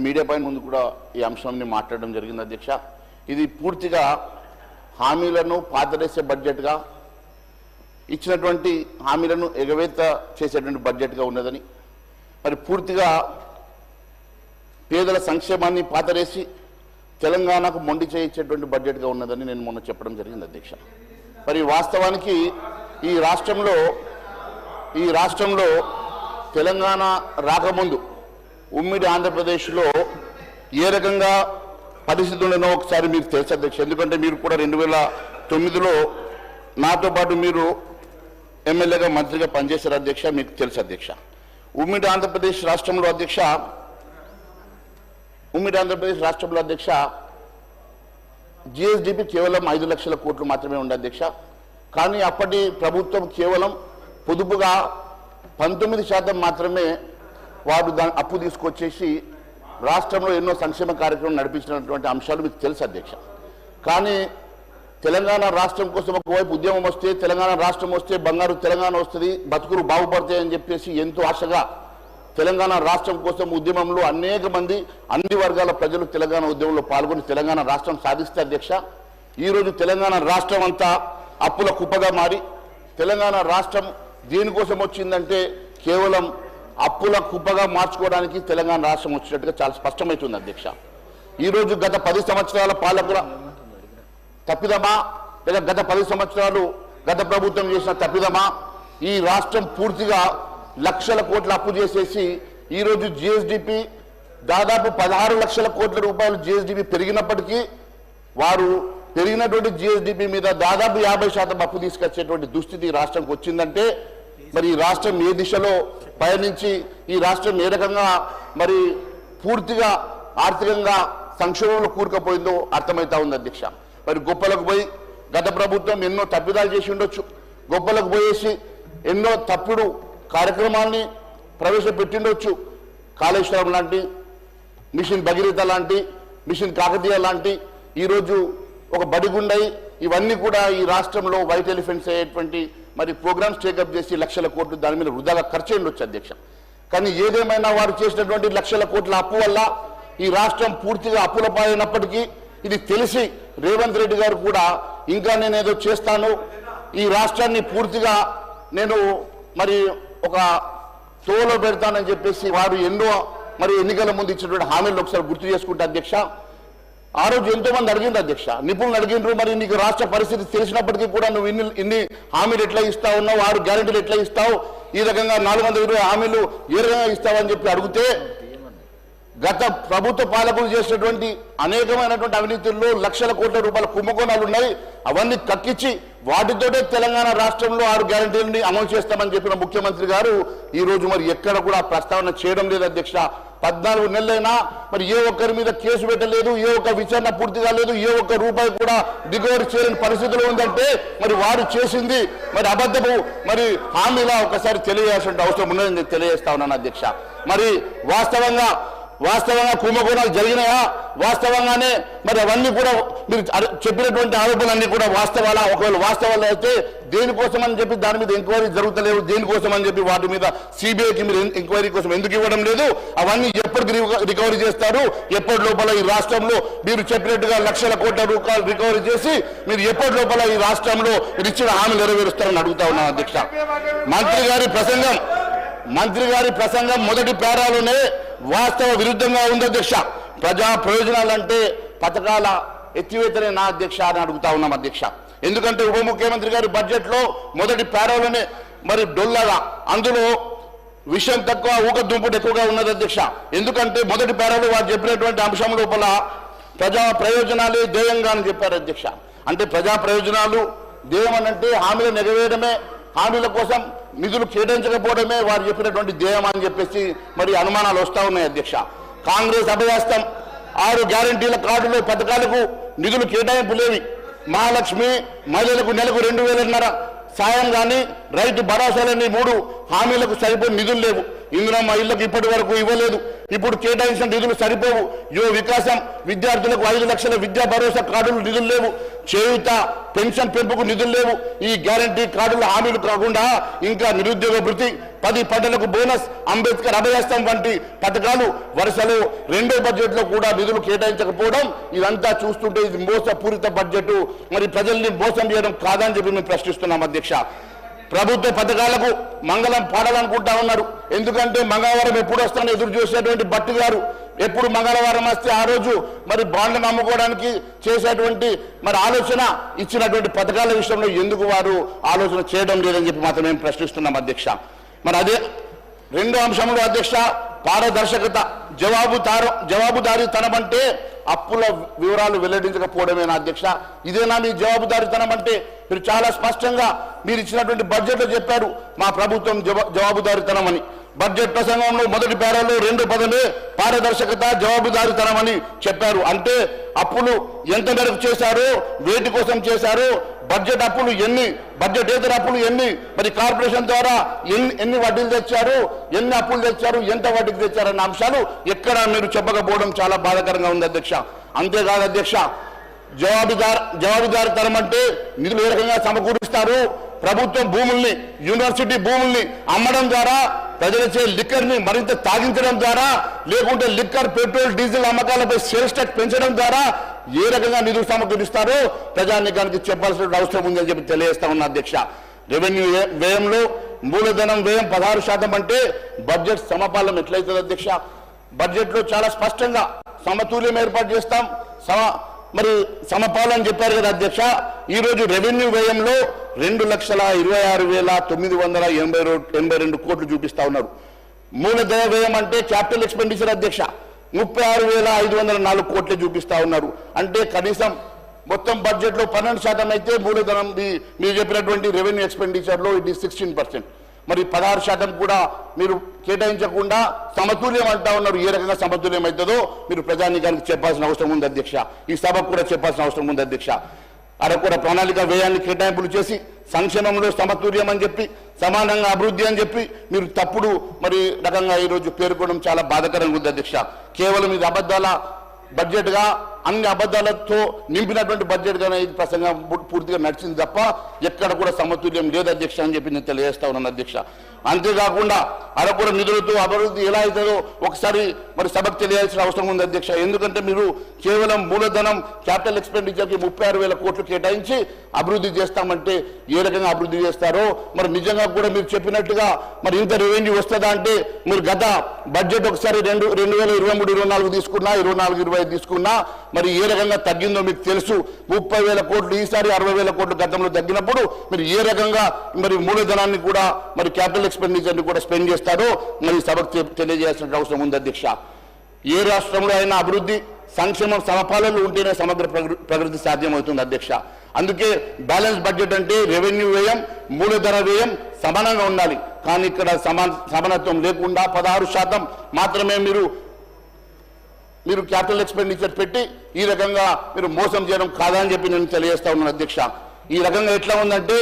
నేను మీడియా పైన ముందు కూడా ఈ అంశాన్ని మాట్లాడడం జరిగింది అధ్యక్ష. ఇది పూర్తిగా హామీలను పాతరేసే బడ్జెట్గా ఇచ్చినటువంటి హామీలను ఎగవేత చేసేటువంటి బడ్జెట్గా ఉన్నదని మరి పూర్తిగా పేదల సంక్షేమాన్ని పాతరేసి తెలంగాణకు మొండి చేయించేటువంటి బడ్జెట్గా ఉన్నదని నేను మొన్న చెప్పడం జరిగింది అధ్యక్ష. మరి వాస్తవానికి ఈ రాష్ట్రంలో ఈ రాష్ట్రంలో తెలంగాణ రాకముందు ఉమ్మిడి ఆంధ్రప్రదేశ్లో ఏ రకంగా పరిస్థితి ఉండనో ఒకసారి మీకు తెలుసు అధ్యక్ష. ఎందుకంటే మీరు కూడా రెండు వేల తొమ్మిదిలో నాతో పాటు మీరు ఎమ్మెల్యేగా మంత్రిగా పనిచేశారు అధ్యక్ష మీకు తెలుసు అధ్యక్ష. ఉమ్మిడి ఆంధ్రప్రదేశ్ రాష్ట్రంలో అధ్యక్ష ఉమ్మిడి ఆంధ్రప్రదేశ్ రాష్ట్రంలో అధ్యక్ష జిఎస్డిపి కేవలం ఐదు లక్షల కోట్లు మాత్రమే ఉండే అధ్యక్ష. కానీ అప్పటి ప్రభుత్వం కేవలం పొదుపుగా పంతొమ్మిది శాతం మాత్రమే వారు దాని అప్పు తీసుకొచ్చేసి రాష్ట్రంలో ఎన్నో సంక్షేమ కార్యక్రమం నడిపించినటువంటి అంశాలు మీకు తెలుసు అధ్యక్ష. కానీ తెలంగాణ రాష్ట్రం కోసం ఒకవైపు ఉద్యమం వస్తే తెలంగాణ రాష్ట్రం వస్తే బంగారు తెలంగాణ వస్తుంది బతుకులు బాగుపడతాయని చెప్పేసి ఎంతో ఆశగా తెలంగాణ రాష్ట్రం కోసం ఉద్యమంలో అనేక మంది అన్ని వర్గాల ప్రజలు తెలంగాణ ఉద్యమంలో పాల్గొని తెలంగాణ రాష్ట్రం సాధిస్తే అధ్యక్ష. ఈరోజు తెలంగాణ రాష్ట్రం అంతా అప్పుల కుప్పగా మారి తెలంగాణ రాష్ట్రం దేనికోసం వచ్చిందంటే కేవలం అప్పుల కుప్పగా మార్చుకోవడానికి తెలంగాణ రాష్ట్రం వచ్చినట్టుగా చాలా స్పష్టమవుతుంది అధ్యక్ష. ఈరోజు గత పది సంవత్సరాల పాలకుల తప్పిదమా? లేదా గత పది సంవత్సరాలు గత ప్రభుత్వం చేసిన తప్పిదమా? ఈ రాష్ట్రం పూర్తిగా లక్షల కోట్ల అప్పు చేసేసి ఈరోజు జిఎస్డిపి దాదాపు పదహారు లక్షల కోట్ల రూపాయలు జిఎస్డిపి పెరిగినప్పటికీ వారు పెరిగినటువంటి జిఎస్డిపి మీద దాదాపు యాభై శాతం అప్పు తీసుకొచ్చేటువంటి దుస్థితి రాష్ట్రంకి వచ్చిందంటే మరి ఈ రాష్ట్రం ఏ దిశలో పయనించి ఈ రాష్ట్రం ఏ రకంగా మరి పూర్తిగా ఆర్థికంగా సంక్షోభంలో కూరుకుపోయిందో అర్థమవుతా ఉంది అధ్యక్ష. మరి గొప్పలకు పోయి గత ప్రభుత్వం ఎన్నో తప్పిదాలు చేసి ఉండొచ్చు. గొప్పలకు పోయేసి ఎన్నో తప్పుడు కార్యక్రమాల్ని ప్రవేశపెట్టిండొచ్చు. కాళేశ్వరం లాంటి మిషన్ భగీరథ లాంటి మిషన్ కాకతీయ లాంటి ఈరోజు ఒక బడిగుండై ఇవన్నీ కూడా ఈ రాష్ట్రంలో వైట్ ఎలిఫెంట్స్ అయ్యేటువంటి మరి ప్రోగ్రామ్స్ టేకప్ చేసి లక్షల కోట్లు దాని మీద వృధాగా ఖర్చు ఉండొచ్చు అధ్యక్ష. కానీ ఏదేమైనా వారు చేసినటువంటి లక్షల కోట్ల అప్పు వల్ల ఈ రాష్ట్రం పూర్తిగా అప్పుల పాలైనప్పటికీ ఇది తెలిసి రేవంత్ రెడ్డి గారు కూడా ఇంకా నేను ఏదో చేస్తాను ఈ రాష్ట్రాన్ని పూర్తిగా నేను మరి ఒక తోలో పెడతానని చెప్పేసి వారు ఎన్నో మరి ఎన్నికల ముందు ఇచ్చినటువంటి హామీలు ఒకసారి గుర్తు చేసుకుంటే అధ్యక్ష. ఆ రోజు ఎంతో మంది అడిగింది అధ్యక్ష. నిపుణులు అడిగినారు మరి నీకు రాష్ట్ర పరిస్థితి తెలిసినప్పటికీ కూడా నువ్వు ఇన్ని ఇన్ని హామీలు ఎట్లా ఇస్తా ఉన్నావు ఆరు గ్యారెంటీలు ఎట్లా ఇస్తావు ఈ రకంగా నాలుగు వందల ఇరవై హామీలు ఏ రకంగా ఇస్తావని చెప్పి అడిగితే గత ప్రభుత్వ పాలకులు చేసినటువంటి అనేకమైనటువంటి అవినీతుల్లో లక్షల కోట్ల రూపాయల కుంభకోణాలు ఉన్నాయి. అవన్నీ కక్కించి వాటితోటే తెలంగాణ రాష్ట్రంలో ఆరు గ్యారంటీలని అమలు చేస్తామని చెప్పిన ముఖ్యమంత్రి గారు ఈ రోజు మరి ఎక్కడ కూడా ప్రస్తావన చేయడం లేదు అధ్యక్ష. పద్నాలుగు నెలలైనా మరి ఏ ఒక్కరి మీద కేసు పెట్టలేదు ఏ ఒక్క విచారణ పూర్తి కాలేదు ఏ ఒక్క రూపాయి కూడా దిగుబడి చేయని పరిస్థితిలో ఉందంటే మరి వారు చేసింది మరి అబద్ధపు మరి హామీలా ఒకసారి తెలియజేయాల్సిన అవసరం ఉన్నదని నేను తెలియజేస్తా ఉన్నాను అధ్యక్ష. మరి వాస్తవంగా వాస్తవంగా కుంభకోణాలు జరిగినాయా? వాస్తవంగానే మరి అవన్నీ కూడా మీరు చెప్పినటువంటి ఆరోపణలన్నీ కూడా వాస్తవాలా? ఒకవేళ వాస్తవాలు అయితే దేనికోసం అని చెప్పి దాని మీద ఎంక్వైరీ జరుగుతలేవు దేనికోసం అని చెప్పి వాటి మీద సిబిఐకి మీరు ఎంక్వైరీ కోసం ఎందుకు ఇవ్వడం లేదు? అవన్నీ ఎప్పటికి రికవరీ చేస్తారు? ఎప్పటి లోపల ఈ రాష్ట్రంలో మీరు చెప్పినట్టుగా లక్షల కోట్ల రూపాయలు రికవరీ చేసి మీరు ఎప్పటి లోపల ఈ రాష్ట్రంలో మీరు ఇచ్చిన హామీ నెరవేరుస్తారని అడుగుతా ఉన్నాను అధ్యక్ష. మంత్రి గారి ప్రసంగం మంత్రి గారి ప్రసంగం మొదటి పేరాలోనే వాస్తవ విరుద్ధంగా ఉంది అధ్యక్ష. ప్రజా ప్రయోజనాలంటే పథకాల ఎత్తివేతనే నా అధ్యక్ష అని అడుగుతా ఉన్నాం అధ్యక్ష. ఎందుకంటే ఉప ముఖ్యమంత్రి గారి బడ్జెట్లో మొదటి పేరాలోనే మరి డొల్లగా. అందులో విషయం తక్కువ ఊక దుంపుడు ఎక్కువగా ఉన్నది అధ్యక్ష. ఎందుకంటే మొదటి పేరోలు వారు చెప్పినటువంటి అంశం లోపల ప్రజా ప్రయోజనాలే ధ్యేయంగా అని చెప్పారు అధ్యక్ష. అంటే ప్రజా ప్రయోజనాలు ధ్యేయం అనంటే హామీలు నెరవేయడమే హామీల కోసం నిధులు కేటాయించకపోవడమే వారు చెప్పినటువంటి ధ్యేయం అని చెప్పేసి మరి అనుమానాలు వస్తూ ఉన్నాయి అధ్యక్ష. కాంగ్రెస్ అభయాస్తం ఆరు గ్యారంటీల కార్డులు పథకాలకు నిధులు కేటాయింపు లేవి మహాలక్ష్మి మహిళలకు నెలకు రెండు వేలన్నర సాయం కానీ రైతు భరోసాలన్నీ మూడు. హామీలకు సరిపోయి నిధులు లేవు. ఇందులో మా ఇళ్ళకు ఇప్పటి వరకు ఇవ్వలేదు. ఇప్పుడు కేటాయించిన నిధులు సరిపోవు. యువ వికాసం విద్యార్థులకు ఐదు లక్షల విద్యా భరోసా కార్డులు నిధులు లేవు. చేయుత పెన్షన్ పెంపుకు నిధులు లేవు. ఈ గ్యారంటీ కార్డుల హామీలు కాకుండా ఇంకా నిరుద్యోగ భృతి పది పంటలకు బోనస్ అంబేద్కర్ అభయస్తం వంటి పథకాలు వరుసలో రెండో బడ్జెట్లో కూడా నిధులు కేటాయించకపోవడం ఇదంతా చూస్తుంటే ఇది మోసపూరిత బడ్జెట్. మరి ప్రజల్ని మోసం చేయడం కాదని చెప్పి మేము ప్రశ్నిస్తున్నాం అధ్యక్ష. ప్రభుత్వ పథకాలకు మంగళం పాడాలనుకుంటా ఉన్నారు. ఎందుకంటే మంగళవారం ఎప్పుడు వస్తానో ఎదురు చూసేటువంటి భట్టి గారు ఎప్పుడు మంగళవారం వస్తే ఆ రోజు మరి బాండ్లను అమ్ముకోవడానికి చేసేటువంటి మరి ఆలోచన ఇచ్చినటువంటి పథకాల విషయంలో ఎందుకు వారు ఆలోచన చేయడం లేదని చెప్పి మాత్రం మేము ప్రశ్నిస్తున్నాం అధ్యక్ష. మరి అదే రెండో అంశంలో అధ్యక్ష పారదర్శకత జవాబుదారు జవాబుదారీతనం అంటే అప్పుల వివరాలు వెల్లడించకపోవడమేనా అధ్యక్ష. ఇదేనా మీ జవాబుదారీతనం అంటే మీరు చాలా స్పష్టంగా మీరు ఇచ్చినటువంటి బడ్జెట్లో చెప్పారు మా ప్రభుత్వం జవా జవాబుదారీతనం అని. బడ్జెట్ ప్రసంగంలో మొదటి పేరాలో రెండు పదమే పారదర్శకత జవాబుదారితనం అని చెప్పారు. అంటే అప్పులు ఎంత మేరకు చేశారో వేటి కోసం చేశారో బడ్జెట్ అప్పులు ఎన్ని బడ్జెట్ ఏదైనా అప్పులు ఎన్ని మరి కార్పొరేషన్ ద్వారా ఎన్ని ఎన్ని వడ్డీలు తెచ్చారు ఎన్ని అప్పులు తెచ్చారు ఎంత వడ్డీకి తెచ్చారన్న అంశాలు ఎక్కడ మీరు చెప్పకపోవడం చాలా బాధాకరంగా ఉంది అధ్యక్ష. అంతేకాదు అధ్యక్ష జవాబుదారు జవాబుదారితనం అంటే నిధులు ఏ రకంగా సమకూరుస్తారు? ప్రభుత్వం భూముల్ని యూనివర్సిటీ భూముల్ని అమ్మడం ద్వారా ప్రజలచే లిక్కర్ని మరింత తాగించడం ద్వారా లేకుంటే లిక్కర్ పెట్రోల్ డీజిల్ అమ్మకాలపై సేల్స్ ట్యాక్స్ పెంచడం ద్వారా ఏ రకంగా నిధులు సమకూరుస్తారో ప్రజానికానికి చెప్పాల్సిన అవసరం ఉందని చెప్పి తెలియజేస్తా ఉన్నా అధ్యక్ష. రెవెన్యూ వ్యయ- వ్యయంలో మూలధనం వ్యయం పదహారు శాతం అంటే బడ్జెట్ సమపాలం ఎట్లయితుంది అధ్యక్ష? బడ్జెట్లో చాలా స్పష్టంగా సమతుల్యం ఏర్పాటు చేస్తాం. సమ మరి సమపాలని చెప్పారు కదా అధ్యక్ష. ఈ రోజు రెవెన్యూ వ్యయంలో రెండు లక్షల ఇరవై ఆరు వేల తొమ్మిది వందల ఎనభై ఎనభై రెండు కోట్లు చూపిస్తా ఉన్నారు. మూలధన వ్యయం అంటే క్యాపిటల్ ఎక్స్పెండిచర్ అధ్యక్ష. ముప్పై ఆరు వేల ఐదు వందల నాలుగు కోట్లే చూపిస్తా ఉన్నారు. అంటే కనీసం మొత్తం బడ్జెట్లో పన్నెండు శాతం అయితే మూలధనం మీ- మీరు చెప్పినటువంటి రెవెన్యూ ఎక్స్పెండిచర్లో ఇట్ ఇది సిక్స్టీన్ పర్సెంట్. మరి పదహారు శాతం కూడా మీరు కేటాయించకుండా సమతుల్యం అంటా ఉన్నారు. ఏ రకంగా సమతుల్యం అవుతుందో మీరు ప్రజానికానికి చెప్పాల్సిన అవసరం ఉంది అధ్యక్ష. ఈ సభకు కూడా చెప్పాల్సిన అవసరం ఉంది అధ్యక్ష. అరకొర ప్రణాళిక వ్యయాన్ని కేటాయింపులు చేసి సంక్షేమంలో సమతుల్యం అని చెప్పి సమానంగా అభివృద్ధి అని చెప్పి మీరు తప్పుడు మరి రకంగా ఈరోజు పేర్కొనడం చాలా బాధాకరంగా ఉంది అధ్యక్ష. కేవలం ఇది అబద్ధాల బడ్జెట్గా అన్ని అబద్ధాలతో నింపినటువంటి బడ్జెట్ గానే ఇది ప్రసంగం పూర్తిగా నడిచింది తప్ప ఎక్కడ కూడా సమతుల్యం లేదు అధ్యక్ష అని చెప్పి నేను తెలియజేస్తా ఉన్నాను అధ్యక్ష. అంతేకాకుండా అరకుర నిధులతో అభివృద్ధి ఎలా అవుతుందో ఒకసారి మరి సభకు తెలియాల్సిన అవసరం ఉంది అధ్యక్ష. ఎందుకంటే మీరు కేవలం మూలధనం క్యాపిటల్ ఎక్స్పెండిచర్కి ముప్పై ఆరు వేల కోట్లు కేటాయించి అభివృద్ధి చేస్తామంటే ఏ రకంగా అభివృద్ధి చేస్తారో మరి నిజంగా కూడా మీరు చెప్పినట్టుగా మరి ఇంత రెవెన్యూ వస్తుందా అంటే మీరు గత బడ్జెట్ ఒకసారి రెండు రెండు వేల ఇరవై మూడు ఇరవై నాలుగు తీసుకున్నా ఇరవై నాలుగు ఇరవై ఐదు తీసుకున్నా మరి ఏ రకంగా తగ్గిందో మీకు తెలుసు. ముప్పై వేల కోట్లు ఈసారి అరవై వేల కోట్లు గతంలో తగ్గినప్పుడు మీరు ఏ రకంగా మరి మూలధనాన్ని కూడా మరి క్యాపిటల్ ఎక్స్పెండిచర్ని కూడా స్పెండ్ చేస్తారో మరి సభకు తెలియజేయాల్సిన అవసరం ఉంది అధ్యక్ష. ఏ రాష్ట్రంలో అయినా అభివృద్ధి సంక్షేమం సమపాలనలు ఉంటేనే సమగ్ర ప్రగతి సాధ్యమవుతుంది అధ్యక్ష. అందుకే బ్యాలెన్స్ బడ్జెట్ అంటే రెవెన్యూ వ్యయం మూలధన వ్యయం సమానంగా ఉండాలి. కానీ ఇక్కడ సమా సమానత్వం లేకుండా పదహారు శాతం మాత్రమే మీరు మీరు క్యాపిటల్ ఎక్స్పెండిచర్ పెట్టి ఈ రకంగా మీరు మోసం చేయడం కాదని చెప్పి నేను తెలియజేస్తా ఉన్నాను అధ్యక్ష. ఈ రకంగా ఎట్లా ఉందంటే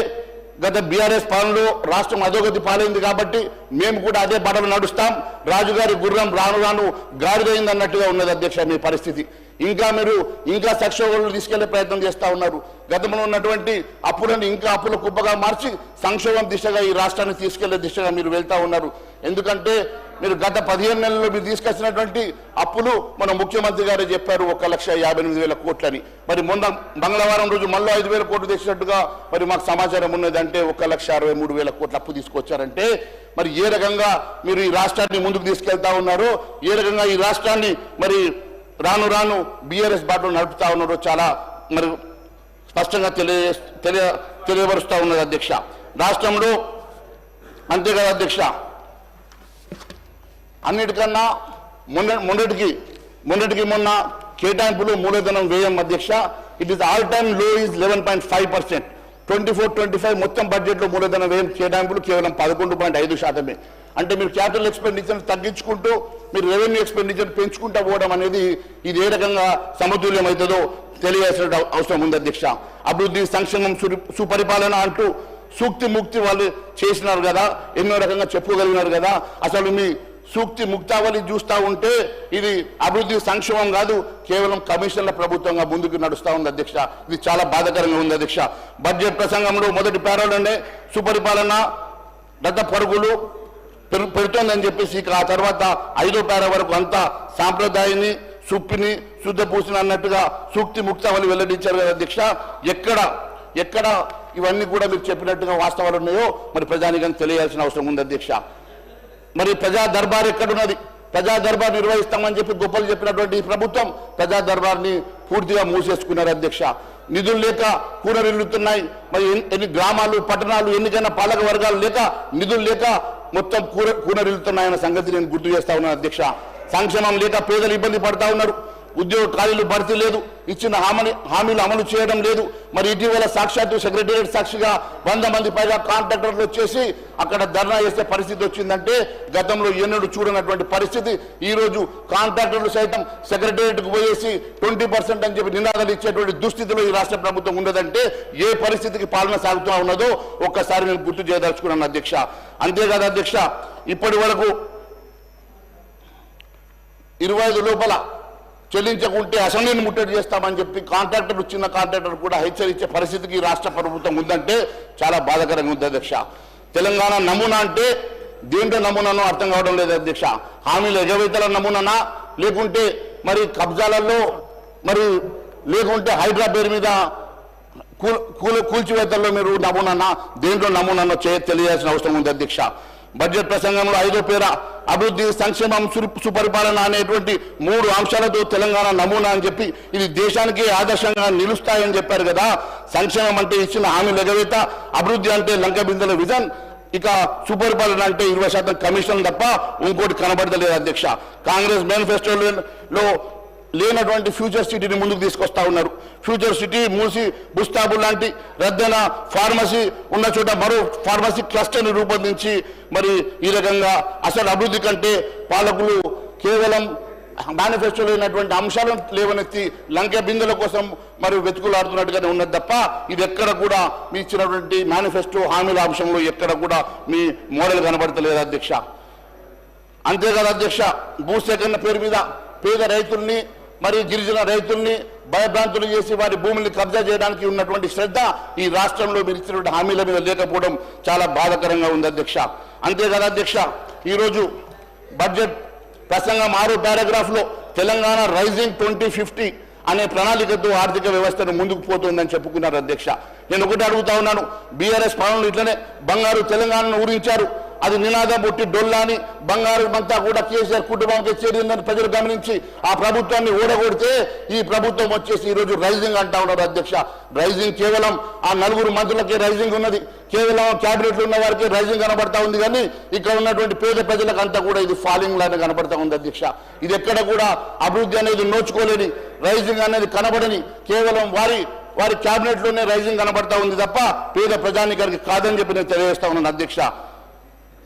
గత బీఆర్ఎస్ పాలనలో రాష్ట్రం అధోగతి పాలైంది కాబట్టి మేము కూడా అదే బాటలో నడుస్తాం. రాజుగారి గుర్రం రాను రాను గాడిదైంది అన్నట్టుగా ఉన్నది అధ్యక్ష మీ పరిస్థితి. ఇంకా మీరు ఇంకా సంక్షోభంలో తీసుకెళ్ళే ప్రయత్నం చేస్తా ఉన్నారు. గతంలో ఉన్నటువంటి అప్పులను ఇంకా అప్పుల కుప్పగా మార్చి సంక్షోభం దిశగా ఈ రాష్ట్రాన్ని తీసుకెళ్ళే దిశగా మీరు వెళ్తా ఉన్నారు. ఎందుకంటే మీరు గత పదిహేను నెలల్లో మీరు తీసుకొచ్చినటువంటి అప్పులు మన ముఖ్యమంత్రి గారు చెప్పారు ఒక లక్ష యాభై ఎనిమిది వేల కోట్లని. మరి మొన్న మంగళవారం రోజు మళ్ళీ ఐదు వేల కోట్లు తెచ్చినట్టుగా మరి మాకు సమాచారం ఉన్నది అంటే ఒక లక్ష అరవై మూడు వేల కోట్ల అప్పు తీసుకొచ్చారంటే మరి ఏ రకంగా మీరు ఈ రాష్ట్రాన్ని ముందుకు తీసుకెళ్తా ఉన్నారో ఏ రకంగా ఈ రాష్ట్రాన్ని మరి రాను రాను బీఆర్ఎస్ బాటలో నడుపుతా ఉన్నారో చాలా మరి స్పష్టంగా తెలియ తెలియ తెలియపరుస్తూ ఉన్నది అధ్యక్ష. రాష్ట్రంలో అంతేకాదు అధ్యక్ష. అన్నిటికన్నా మొన్న మొన్నటికి మొన్నటికి మొన్న కేటాయింపులు మూలధనం వ్యయం అధ్యక్ష ఇట్ ఈస్ ఆల్ టైమ్లో is eleven point five percent twenty four twenty five మొత్తం బడ్జెట్లో మూలధన వ్యయం కేటాయింపులు కేవలం పదకొండు పాయింట్ ఐదు శాతమే. అంటే మీరు క్యాపిటల్ ఎక్స్పెండిచర్ తగ్గించుకుంటూ మీరు రెవెన్యూ ఎక్స్పెండిచర్ పెంచుకుంటూ పోవడం అనేది ఇది ఏ రకంగా సమతుల్యం అవుతుందో తెలియాల్సిన అవసరం ఉంది అధ్యక్ష. అభివృద్ధి సంక్షేమం సుపరిపాలన అంటూ సూక్తి ముక్తి వాళ్ళు చేసినారు కదా ఎన్నో రకంగా చెప్పుకోగలిగినారు కదా. అసలు మీ సూక్తి ముక్తావళి చూస్తా ఉంటే ఇది అభివృద్ధి సంక్షేమం కాదు కేవలం కమిషన్ల ప్రభుత్వంగా ముందుకు నడుస్తూ ఉంది అధ్యక్ష. ఇది చాలా బాధాకరంగా ఉంది అధ్యక్ష. బడ్జెట్ ప్రసంగంలో మొదటి పేరాలోనే సుపరిపాలన గత పరుగులు పెడుతోందని చెప్పేసి ఆ తర్వాత ఐదో పేర వరకు అంతా సాంప్రదాయాన్ని సుప్పిని శుద్ధ పూసిన అన్నట్టుగా సూక్తి ముక్తావళి వెల్లడించారు కదా అధ్యక్ష. ఎక్కడ ఎక్కడ ఇవన్నీ కూడా మీరు చెప్పినట్టుగా వాస్తవాలు ఉన్నాయో మరి ప్రజానికం తెలియాల్సిన అవసరం ఉంది అధ్యక్ష. మరి ప్రజా దర్బార్ ఎక్కడున్నది? ప్రజా దర్బార్ నిర్వహిస్తామని చెప్పి గొప్పలు చెప్పినటువంటి ఈ ప్రభుత్వం ప్రజా దర్బార్ని పూర్తిగా మూసేసుకున్నారు అధ్యక్ష. నిధులు లేక కూనరిల్లుతున్నాయి మరి ఎన్ని- ఎన్ని గ్రామాలు పట్టణాలు ఎన్నికైనా పాలక వర్గాలు లేక నిధులు లేక మొత్తం కూర కూనరిల్లుతున్నాయన్న సంగతి నేను గుర్తు చేస్తా ఉన్నాను అధ్యక్ష. సంక్షేమం లేక పేదలు ఇబ్బంది పడతా ఉన్నారు. ఉద్యోగ ఖాళీలు భర్తీ లేదు ఇచ్చిన హామీ హామీలు అమలు చేయడం లేదు. మరి ఇటీవల సాక్షాత్తు సెక్రటేరియట్ సాక్షిగా వంద మంది పైగా కాంట్రాక్టర్లు వచ్చేసి అక్కడ ధర్నా చేసే పరిస్థితి వచ్చిందంటే గతంలో ఎన్నడూ చూడనటువంటి పరిస్థితి. ఈరోజు కాంట్రాక్టర్లు సైతం సెక్రటేరియట్కు పోయేసి ట్వంటీ పర్సెంట్ అని చెప్పి నినాదాలు ఇచ్చేటువంటి దుస్థితిలో ఈ రాష్ట్ర ప్రభుత్వం ఉన్నదంటే ఏ పరిస్థితికి పాలన సాగుతూ ఉన్నదో ఒక్కసారి నేను గుర్తు చేయదలుచుకున్నాను అధ్యక్ష. అంతేకాదు అధ్యక్ష ఇప్పటి వరకు ఇరవై ఐదు లోపల చెల్లించకుంటే అసెంబ్లీని ముట్టడి చేస్తామని చెప్పి కాంట్రాక్టర్ చిన్న కాంట్రాక్టర్ కూడా హెచ్చరించే పరిస్థితికి రాష్ట్ర ప్రభుత్వం ఉందంటే చాలా బాధాకరంగా ఉంది అధ్యక్ష. తెలంగాణ నమూనా అంటే దేంట్లో నమూనానో అర్థం కావడం లేదు అధ్యక్ష. హామీల ఎగవేతల నమూనానా? లేకుంటే మరి కబ్జాలలో మరి లేకుంటే హైడ్రా పేరు మీద కూల కూల్చివేతల్లో మీరు నమూనానా? దేంట్లో నమూనానో చే తెలియాల్సిన అవసరం ఉంది అధ్యక్ష. బడ్జెట్ ప్రసంగంలో ఐదో పేర అభివృద్ధి సంక్షేమం సుపరిపాలన అనేటువంటి మూడు అంశాలతో తెలంగాణ నమూనా అని చెప్పి ఇది దేశానికి ఆదర్శంగా నిలుస్తాయని చెప్పారు కదా. సంక్షేమం అంటే ఇచ్చిన హామీలు ఎగవేత అభివృద్ధి అంటే లంక బిందెల విజన్ ఇక సుపరిపాలన అంటే ఇరవై శాతం కమిషన్ తప్ప ఇంకోటి కనబడతలేదు అధ్యక్ష. కాంగ్రెస్ మేనిఫెస్టోలో లేనటువంటి ఫ్యూచర్ సిటీని ముందుకు తీసుకొస్తా ఉన్నారు ఫ్యూచర్ సిటీ మూసి బుస్తాబు లాంటి రద్దన ఫార్మసీ ఉన్న చోట మరో ఫార్మసీ క్లస్టర్ని రూపొందించి మరి ఈ రకంగా అసలు అభివృద్ధి కంటే పాలకులు కేవలం మేనిఫెస్టోలో లేనటువంటి అంశాలను లేవనెత్తి లంక బిందుల కోసం మరి వెతుకులాడుతున్నట్టుగానే ఉన్నది తప్ప ఇది ఎక్కడ కూడా మీ ఇచ్చినటువంటి మేనిఫెస్టో హామీల అంశంలో ఎక్కడ కూడా మీ మోడల్ కనబడతలేదు అధ్యక్ష. అంతేకాదు అధ్యక్ష భూసేకరణ పేరు మీద పేద రైతుల్ని మరి గిరిజన రైతుల్ని భయభ్రాంతులు చేసి వారి భూముల్ని కబ్జా చేయడానికి ఉన్నటువంటి శ్రద్ధ ఈ రాష్ట్రంలో మీరు ఇచ్చినటువంటి హామీల మీద లేకపోవడం చాలా బాధాకరంగా ఉంది అధ్యక్ష. అంతేకాదు అధ్యక్ష ఈరోజు బడ్జెట్ ప్రసంగం ఆరో పారాగ్రాఫ్లో తెలంగాణ రైజింగ్ ట్వంటీ ఫిఫ్టీ అనే ప్రణాళికతో ఆర్థిక వ్యవస్థను ముందుకు పోతుందని చెప్పుకున్నారు అధ్యక్ష. నేను ఒకటి అడుగుతా ఉన్నాను బీఆర్ఎస్ పాలనలు ఇట్లనే బంగారు తెలంగాణను ఊరించారు. అది నినాదం పుట్టి డొల్లాని బంగారు అంతా కూడా కేసీఆర్ కుటుంబానికి చేరిందని ప్రజలు గమనించి ఆ ప్రభుత్వాన్ని ఓడగొడితే ఈ ప్రభుత్వం వచ్చేసి ఈ రోజు రైజింగ్ అంటా ఉన్నారు అధ్యక్ష. రైజింగ్ కేవలం ఆ నలుగురు మంత్రులకే రైజింగ్ ఉన్నది. కేవలం క్యాబినెట్లు ఉన్న వారికి రైజింగ్ కనబడతా ఉంది కానీ ఇక్కడ ఉన్నటువంటి పేద ప్రజలకు అంతా కూడా ఇది ఫాలింగ్ లానే కనబడతా ఉంది అధ్యక్ష. ఇది ఎక్కడ కూడా అభివృద్ధి అనేది నోచుకోలేని రైజింగ్ అనేది కనబడని కేవలం వారి వారి క్యాబినెట్లోనే రైజింగ్ కనబడతా ఉంది తప్ప పేద ప్రజానికానికి కాదని చెప్పి నేను తెలియజేస్తా ఉన్నాను అధ్యక్ష.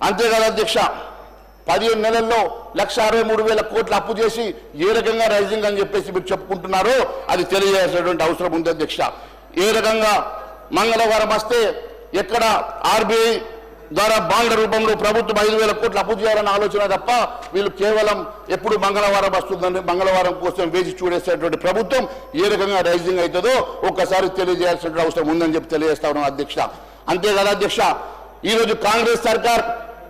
అంతేకాదు అధ్యక్ష పదిహేను నెలల్లో లక్ష అరవై మూడు వేల కోట్లు అప్పు చేసి ఏ రకంగా రైజింగ్ అని చెప్పేసి మీరు చెప్పుకుంటున్నారో అది తెలియజేయాల్సినటువంటి అవసరం ఉంది అధ్యక్ష. ఏ రకంగా మంగళవారం వస్తే ఎక్కడ ఆర్బీఐ ద్వారా బాండ్ల రూపంలో ప్రభుత్వం ఐదు వేల కోట్లు అప్పు చేయాలన్న ఆలోచన తప్ప వీళ్ళు కేవలం ఎప్పుడు మంగళవారం వస్తుందని మంగళవారం కోసం వేచి చూడేసేటువంటి ప్రభుత్వం ఏ రకంగా రైజింగ్ అవుతుందో ఒక్కసారి తెలియజేయాల్సిన అవసరం ఉందని చెప్పి తెలియజేస్తా ఉన్నాం అధ్యక్ష. అంతేకాదు అధ్యక్ష ఈరోజు కాంగ్రెస్ సర్కార్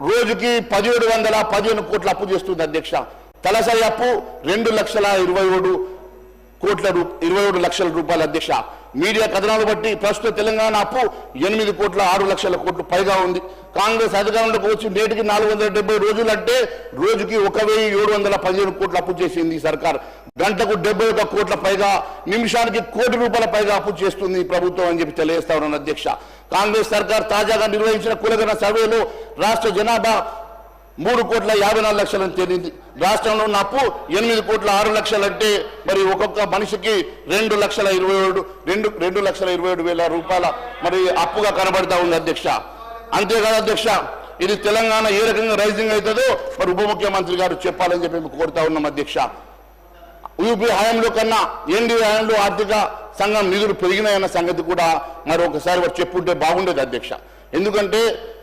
రోజుకి పదిహేడు వందల పదిహేను కోట్ల అప్పు చేస్తుంది అధ్యక్ష. తలసరి అప్పు రెండు లక్షల ఇరవై ఏడు కోట్ల రూ ఇరవై ఏడు లక్షల రూపాయల అధ్యక్ష. మీడియా కథనాలు బట్టి ప్రస్తుత తెలంగాణ అప్పు ఎనిమిది కోట్ల ఆరు లక్షల కోట్లు పైగా ఉంది. కాంగ్రెస్ అధికారంలోకి వచ్చి నేటికి నాలుగు వందల డెబ్బై రోజులు అంటే రోజుకి ఒక వెయ్యి ఏడు వందల పదిహేను కోట్ల అప్పు చేసింది సర్కార్. గంటకు డెబ్బై ఒక కోట్ల పైగా నిమిషానికి కోటి రూపాయల పైగా అప్పు చేస్తుంది ప్రభుత్వం అని చెప్పి తెలియజేస్తా ఉన్నాను అధ్యక్ష. కాంగ్రెస్ సర్కార్ తాజాగా నిర్వహించిన కులగన సర్వేలో రాష్ట్ర జనాభా మూడు కోట్ల యాభై నాలుగు లక్షలని తేలింది. రాష్ట్రంలో ఉన్న అప్పు ఎనిమిది కోట్ల ఆరు లక్షలు అంటే మరి ఒక్కొక్క మనిషికి రెండు లక్షల ఇరవై ఏడు రెండు రెండు లక్షల ఇరవై ఏడు వేల రూపాయల మరి అప్పుగా కనబడతా ఉంది అధ్యక్ష. అంతేకాదు అధ్యక్ష ఇది తెలంగాణ ఏ రకంగా రైజింగ్ అవుతుందో మరి ఉప ముఖ్యమంత్రి గారు చెప్పాలని చెప్పి కోరుతా ఉన్నాం అధ్యక్ష. యూపీ హయాంలో కన్నా ఎన్డీఏ హయాంలో ఆర్థిక సంఘం నిధులు పెరిగినాయన్న సంగతి కూడా మరొకసారి వారు చెప్పుంటే బాగుండేది అధ్యక్ష. ఎందుకంటే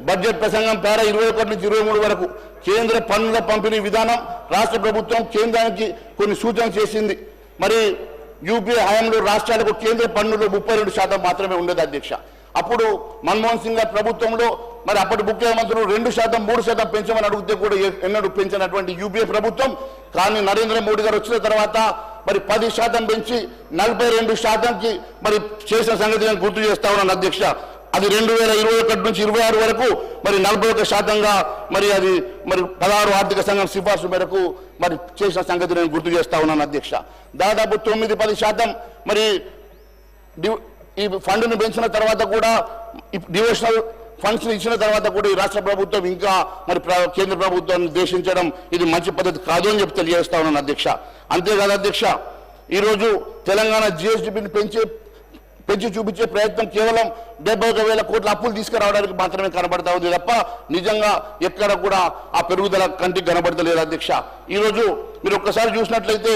బడ్జెట్ ప్రసంగం పేర ఇరవై ఒకటి నుంచి ఇరవై మూడు వరకు కేంద్ర పన్నుల పంపిణీ విధానం రాష్ట్ర ప్రభుత్వం కేంద్రానికి కొన్ని సూచనలు చేసింది. మరి యూపీఏ హయాంలో రాష్ట్రాలకు కేంద్ర పన్నులు ముప్పై రెండు శాతం మాత్రమే ఉండేది అధ్యక్ష. అప్పుడు మన్మోహన్ సింగ్ గారి ప్రభుత్వంలో మరి అప్పటి ముఖ్యమంత్రులు రెండు శాతం మూడు శాతం పెంచమని అడిగితే కూడా ఎన్నడూ పెంచినటువంటి యూపీఏ ప్రభుత్వం. కానీ నరేంద్ర మోడీ గారు వచ్చిన తర్వాత మరి పది శాతం పెంచి నలభై రెండు శాతంకి మరి చేసిన సంగతి నేను గుర్తు చేస్తా ఉన్నాను అధ్యక్ష. అది రెండు వేల ఇరవై ఒకటి నుంచి ఇరవై ఆరు వరకు మరి నలభై ఒక శాతంగా మరి అది మరి పదహారు ఆర్థిక సంఘం సిఫార్సు మేరకు మరి చేసిన సంగతి నేను గుర్తు చేస్తా ఉన్నాను అధ్యక్ష. దాదాపు తొమ్మిది పది శాతం మరి ఈ ఫండ్ను పెంచిన తర్వాత కూడా డివోషనల్ ఫండ్స్ ఇచ్చిన తర్వాత కూడా ఈ రాష్ట్ర ప్రభుత్వం ఇంకా మరి ప్ర- కేంద్ర ప్రభుత్వాన్ని దేశించడం ఇది మంచి పద్ధతి కాదు అని చెప్పి తెలియజేస్తా ఉన్నాను అధ్యక్ష. అంతేకాదు అధ్యక్ష ఈరోజు తెలంగాణ జిఎస్డిపిని పెంచే పెంచి చూపించే ప్రయత్నం కేవలం డెబ్బై ఒక వేల కోట్ల అప్పులు తీసుకురావడానికి మాత్రమే కనబడతా ఉంది తప్ప నిజంగా ఎక్కడ కూడా ఆ పెరుగుదల కంటికి కనబడతలేదు అధ్యక్ష. ఈరోజు మీరు ఒక్కసారి చూసినట్లయితే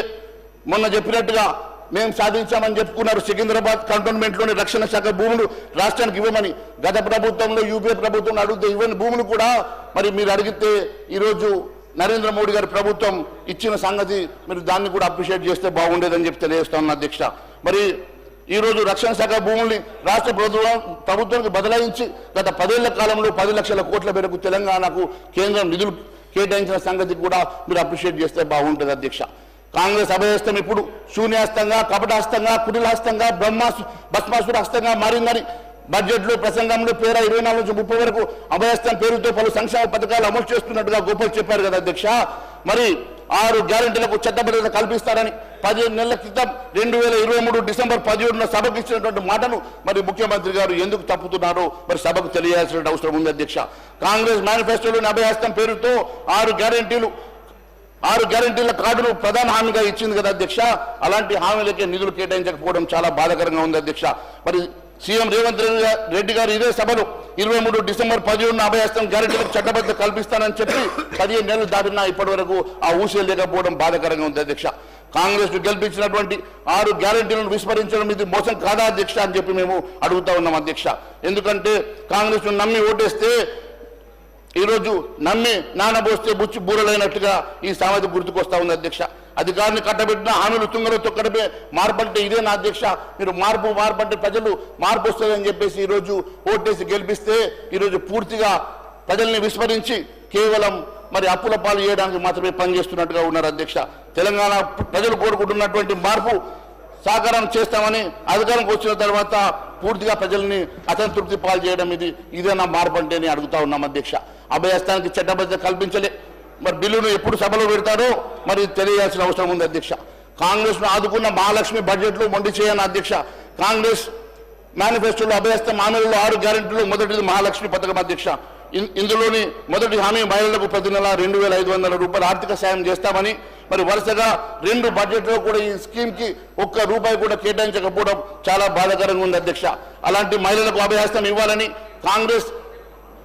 మొన్న చెప్పినట్టుగా మేము సాధించామని చెప్పుకున్నారు సికింద్రాబాద్ కంటోన్మెంట్లోని రక్షణ శాఖ భూములు రాష్ట్రానికి ఇవ్వమని. గత ప్రభుత్వంలో యూపీఏ ప్రభుత్వం అడిగితే ఇవ్వని భూములు కూడా మరి మీరు అడిగితే ఈరోజు నరేంద్ర మోడీ గారి ప్రభుత్వం ఇచ్చిన సంగతి మీరు దాన్ని కూడా అప్రిషియేట్ చేస్తే బాగుండేదని చెప్పి తెలియజేస్తాను అధ్యక్ష మరి ఈ రోజు రక్షణ శాఖ భూముల్ని రాష్ట్ర ప్రభుత్వం ప్రభుత్వానికి బదలాయించి గత పదేళ్ళ కాలంలో పది లక్షల కోట్ల మేరకు తెలంగాణకు కేంద్రం నిధులు కేటాయించిన సంగతి కూడా మీరు అప్రిషియేట్ చేస్తే బాగుంటుంది అధ్యక్ష కాంగ్రెస్ అభయస్థం ఇప్పుడు శూన్యాస్తంగా కపటాస్తంగా కుటిలాస్తంగా బ్రహ్మాసు భస్మాసుర హస్తంగా మారిందని బడ్జెట్లో ప్రసంగంలో పేర ఇరవై నాలుగు నుంచి ముప్పై వరకు అభయస్థం పేరుతో పలు సంక్షేమ పథకాలు అమలు చేస్తున్నట్టుగా గోపాల్ చెప్పారు కదా అధ్యక్ష. మరి ఆరు గ్యారెంటీలకు చట్టబద్ధత కల్పిస్తారని పదిహేను నెలల క్రితం రెండు వేల ఇరవై మూడు డిసెంబర్ పదిహేడున సభకు ఇచ్చినటువంటి మాటను మరి ముఖ్యమంత్రి గారు ఎందుకు తప్పుతున్నారో? మరి సభకు తెలియాల్సిన అవసరం ఉంది అధ్యక్ష. కాంగ్రెస్ మేనిఫెస్టోలోని అభయహస్తం పేరుతో ఆరు గ్యారెంటీలు ఆరు గ్యారెంటీల కార్డును ప్రధాన హామీగా ఇచ్చింది కదా అధ్యక్ష. అలాంటి హామీలకే నిధులు కేటాయించకపోవడం చాలా బాధాకరంగా ఉంది అధ్యక్ష. మరి సీఎం రేవంత్ రెడ్డి రెడ్డి గారు ఇదే సభలో ఇరవై మూడు డిసెంబర్ పదిహేడున అభయస్తం గ్యారెంటీలకు చట్టబద్ధ కల్పిస్తానని చెప్పి పదిహేను నెలలు దాటినా ఇప్పటి వరకు ఆ ఊసే లేకపోవడం బాధాకరంగా ఉంది అధ్యక్ష. కాంగ్రెస్ గెలిపించినటువంటి ఆరు గ్యారెంటీలను విస్మరించడం ఇది మోసం కాదా అధ్యక్ష అని చెప్పి మేము అడుగుతా ఉన్నాం అధ్యక్ష. ఎందుకంటే కాంగ్రెస్ నమ్మి ఓటేస్తే ఈరోజు నమ్మి నానబోస్తే బుచ్చి బూరలైనట్టుగా ఈ సామెత గుర్తుకొస్తా ఉంది అధ్యక్ష. అధికారిని కట్టబెట్టిన హానులు తుంగలు తొక్కడమే మార్పంటే ఇదే నా అధ్యక్ష. మీరు మార్పు మార్పంటే ప్రజలు మార్పు వస్తుందని చెప్పేసి ఈరోజు ఓటేసి గెలిపిస్తే ఈరోజు పూర్తిగా ప్రజల్ని విస్మరించి కేవలం మరి అప్పుల పాలు చేయడానికి మాత్రమే పనిచేస్తున్నట్టుగా ఉన్నారు అధ్యక్ష. తెలంగాణ ప్రజలు కోరుకుంటున్నటువంటి మార్పు సాకారం చేస్తామని అధికారంకి వచ్చిన తర్వాత పూర్తిగా ప్రజల్ని అసంతృప్తి పాలు చేయడం ఇది ఇదేనా మార్పు అంటే అని అడుగుతా ఉన్నాం అధ్యక్ష. అభయస్థానికి చట్టబద్ధత కల్పించలే. మరి బిల్లును ఎప్పుడు సభలో పెడతారో మరి తెలియాల్సిన అవసరం ఉంది అధ్యక్ష. కాంగ్రెస్ను ఆదుకున్న మహాలక్ష్మి బడ్జెట్లో మొండి చేయని అధ్యక్ష. కాంగ్రెస్ మేనిఫెస్టోలో అభయస్థ హామీలలో ఆరు గ్యారెంటీలు మొదటిది మహాలక్ష్మి పథకం అధ్యక్ష. ఇందులోని మొదటి హామీ మహిళలకు ప్రతి నెల రెండు వేల ఐదు వందల రూపాయలు ఆర్థిక సాయం చేస్తామని మరి వరుసగా రెండు బడ్జెట్లో కూడా ఈ స్కీమ్కి ఒక్క రూపాయి కూడా కేటాయించకపోవడం చాలా బాధాకరంగా ఉంది అధ్యక్ష. అలాంటి మహిళలకు అభయస్థం ఇవ్వాలని కాంగ్రెస్